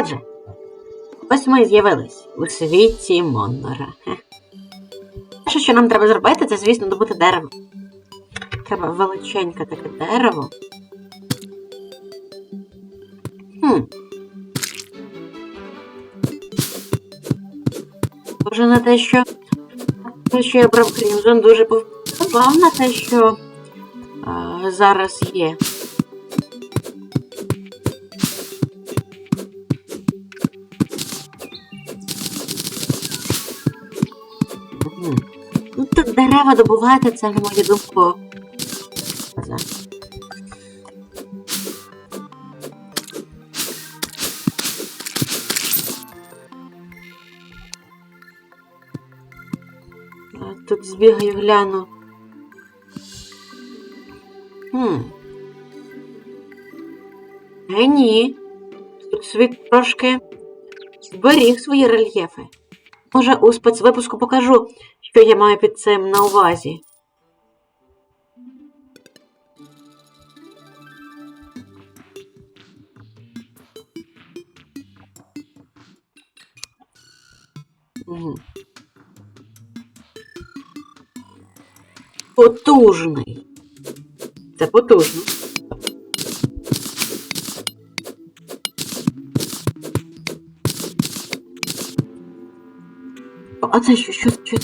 Отже, ось ми з'явились у світі Моннора. Перше, що нам треба зробити, це, звісно, добути дерево. Треба величеньке таке дерево. Хм. Схоже на те, що те, що я брав Крімзон, дуже повпливав на те, що а, зараз є. Дерева добувати, це, на мою думку. Тут збігаю, гляну. Хм. Е, ні. Тут світ трошки зберіг свої рельєфи. Може, у спецвипуску покажу, що я маю під цим на увазі. Потужний. Це потужно. А це що? Що, що?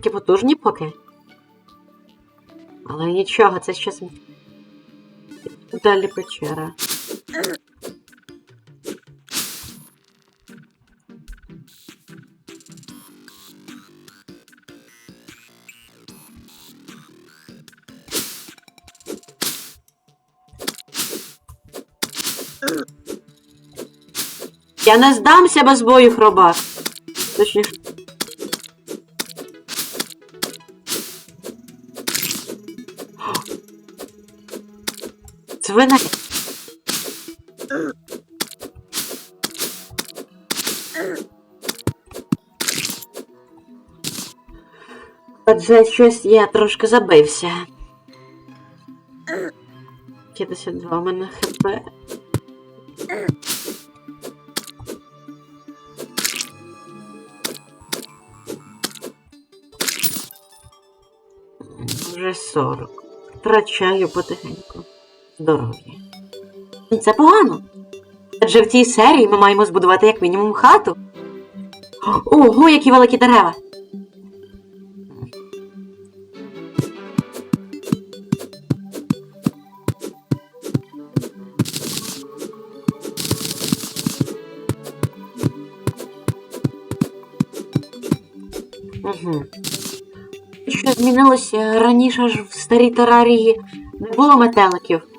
Такі потужні поки. Але нічого, це щось. Далі печера. Я не здамся без бою, хробак. Точніше. Свина. Отже, щось я трошки забився. 52 у мене хп. Вже 40. Втрачаю потихеньку. Здоров'я. Це погано. Адже в цій серії ми маємо збудувати як мінімум хату. Ого, які великі дерева! Угу. Що змінилося раніше ж в старій терарії не було метеликів.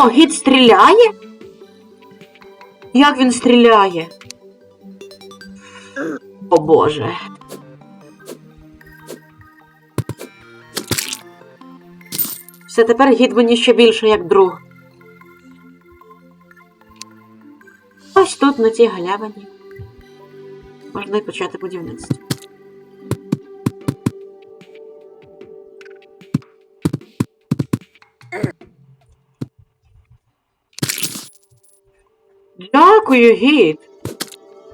О, гід стріляє? Як він стріляє? О боже. Все тепер гід мені ще більше як друг. Ось тут, на цій галявині. Можна й почати будівництво. Дякую, гід.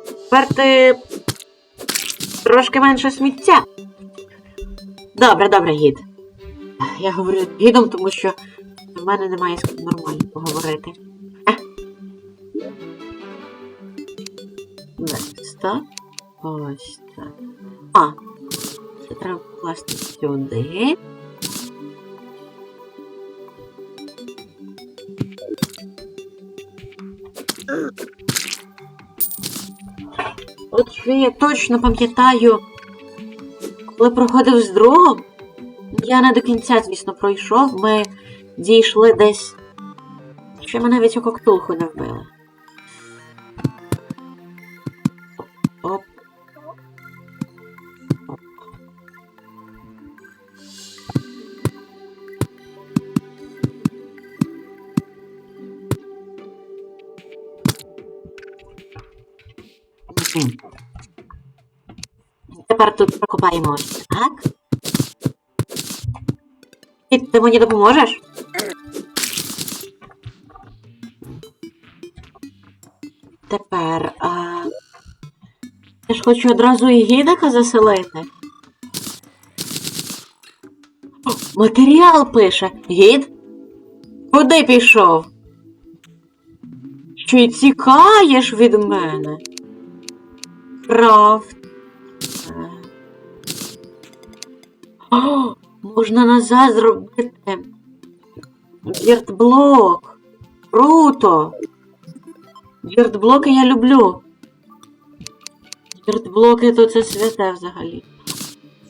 Тепер ти трошки менше сміття. Добре, добре, гід. Я говорю гідом, тому що в мене немає з ким нормально поговорити. Ось. Ось так. А. Це треба покласти сюди. Що я точно пам'ятаю, коли проходив з другом, я не до кінця, звісно, пройшов, ми дійшли десь. Ще ми навіть у коктулху не вбили. Тепер тут прокопаємо так. І ти мені допоможеш? Тепер, а... Я ж хочу одразу і гідика заселити. О, матеріал пише. Гід? Куди пішов? Чи тікаєш від мене? Крафт. О, можна назад зробити. Діртблок. Круто. Діртблоки я люблю. Діртблоки то це святе взагалі.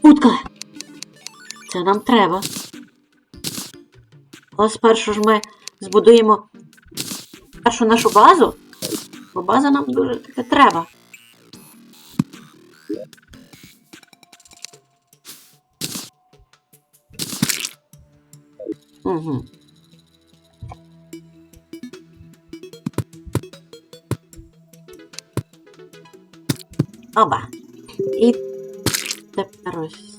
Утка! Це нам треба. Але спершу ж ми збудуємо першу нашу базу, бо база нам дуже таки треба. Угу. Оба. І тепер ось.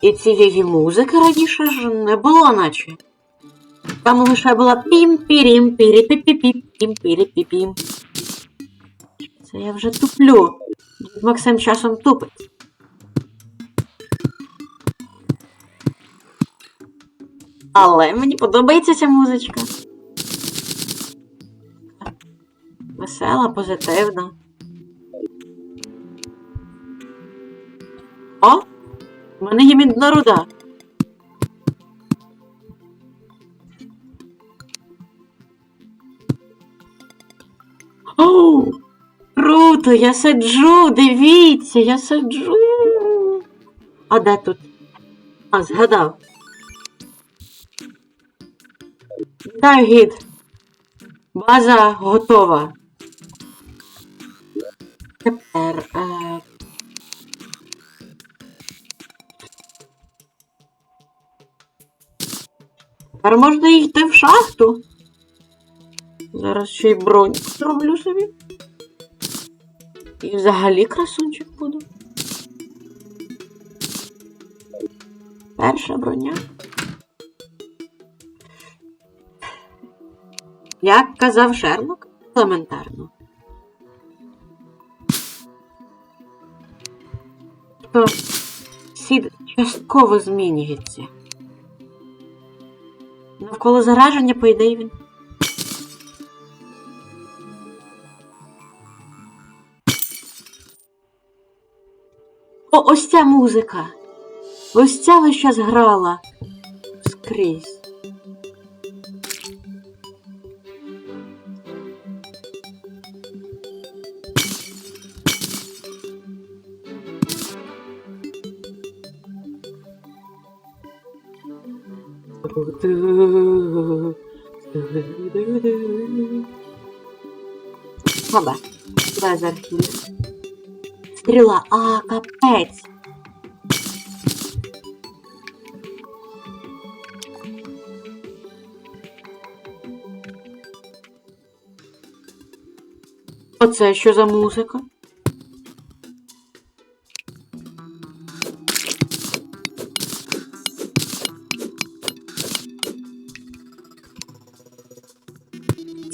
І цієї музики раніше ж не було, наче. Там лише була пім пірім пірі пі пі пі пім пірі пі пім Це я вже туплю. Максим часом тупить. Але мені подобається ця музичка. Весела, позитивна. О! У мене є мідна руда. Оу! Круто! Я сиджу! Дивіться, я сиджу. А де тут? А, згадав. Дай гід. База готова. Тепер можна йти в шахту. Зараз ще й бронь зроблю собі. І взагалі красунчик буду. Перша броня. Як казав Шерлок, елементарно. То сід частково змінюється. Навколо зараження, по ідеї він. О, ось ця музика. Ось ця весь час грала скрізь. Хоба, лазер хіл. Стріла, а, капець. Оце що за музика?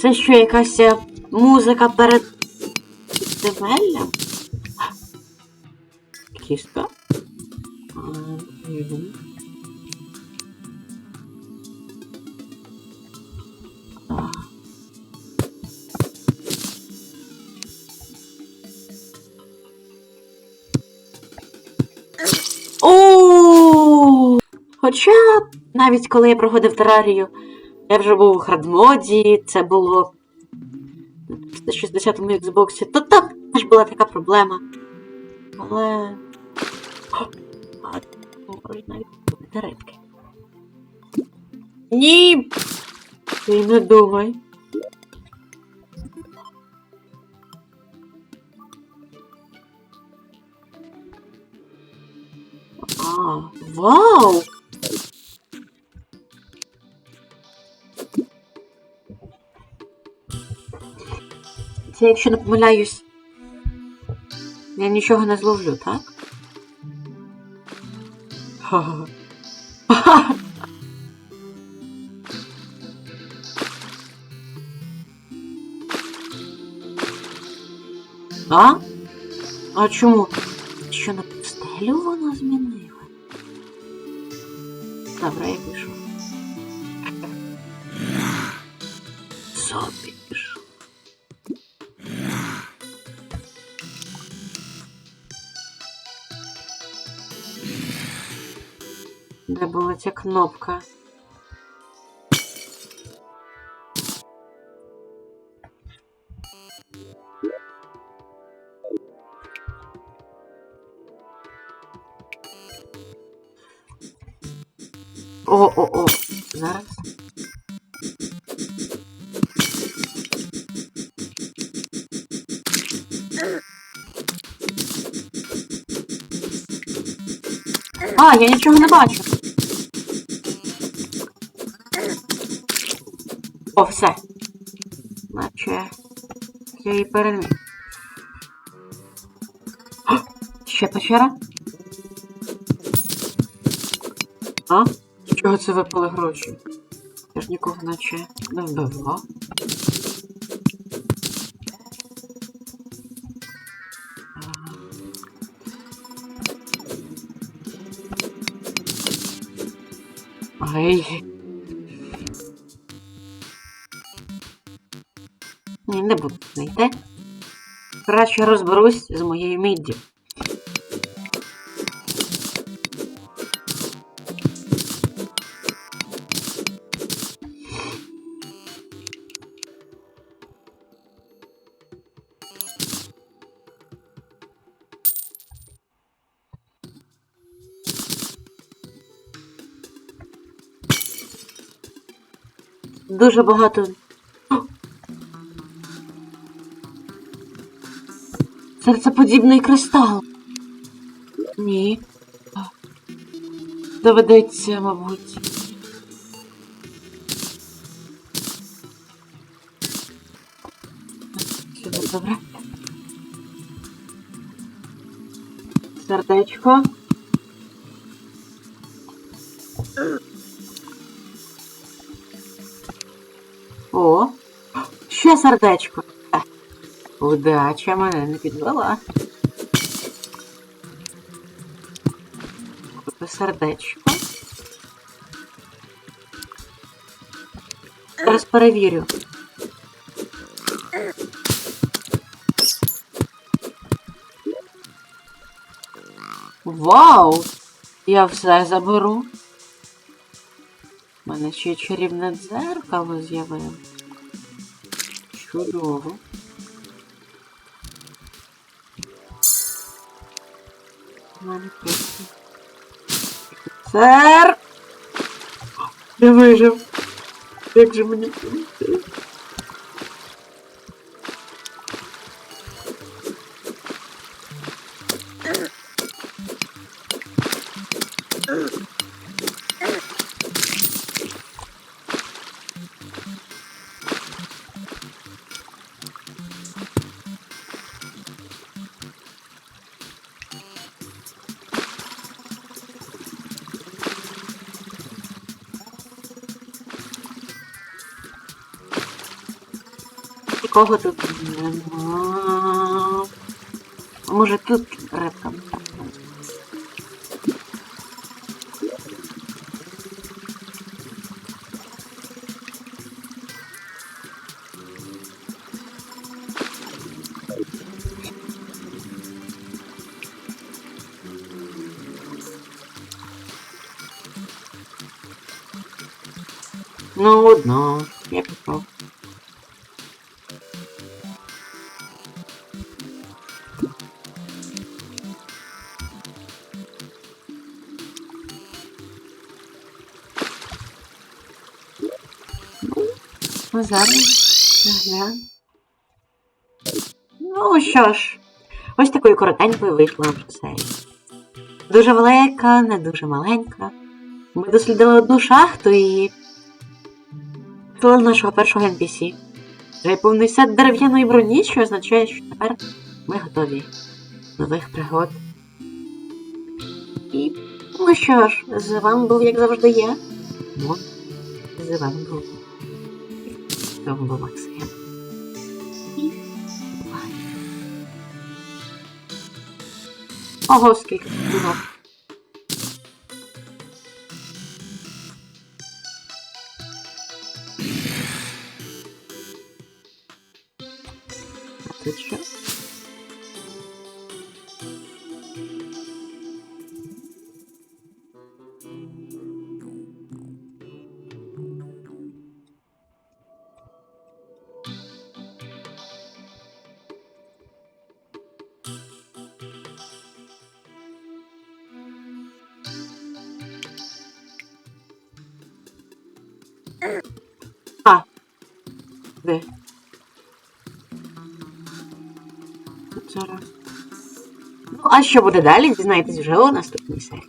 Це що, якась е, музика перед підземеллям? Кістка? Хоча навіть коли я проходив терарію, я вже був у хардмоді, це було на 360-му Xbox, то там теж була така проблема. Але. Можна навіть купити рибки. Ні. Ти не думай. А, вау! Це, якщо не помиляюсь, я нічого не зловлю, так? Ха-ха. Ха-ха. А? А чому? Що на пустелю вона змінила? Добре, я пишу. Собі Де була ця кнопка? О, о, о, зараз. А, я нічого не бачу. Все. Наче я її переміг. Ще печера? А? Чого це випали гроші? Я ж нікого наче не вбивав. Ай. Не буду не йти. Краще розберусь з моєю міддю. Дуже багато. Серцеподібний кристал. Ні. Доведеться, мабуть. Все добре. Сердечко. О, ще сердечко. Удача мене не підвела. Купи сердечко. Зараз перевірю. Вау! Я все заберу. У мене ще чарівне дзеркало з'явилось. Чудово. Сер! Я вижив. Як же мені Нікого тут нема. А може тут рибка? Ну, одно, я пішов. Ми зараз заглянемо. Ну що ж, ось такою коротенькою вийшла наша серія. Дуже велика, не дуже маленька. Ми дослідили одну шахту і. Втулили нашого першого NPC. Вже повний сет дерев'яної броні, що означає, що тепер ми готові нових пригод. І ну що ж, з вами був, як завжди, я. Ну, з вами був. З вами був Максим. І бувай. Ого, скільки було. А тут що? А. Зараз. Ну, а що буде далі, дізнаєтесь вже у наступній серії.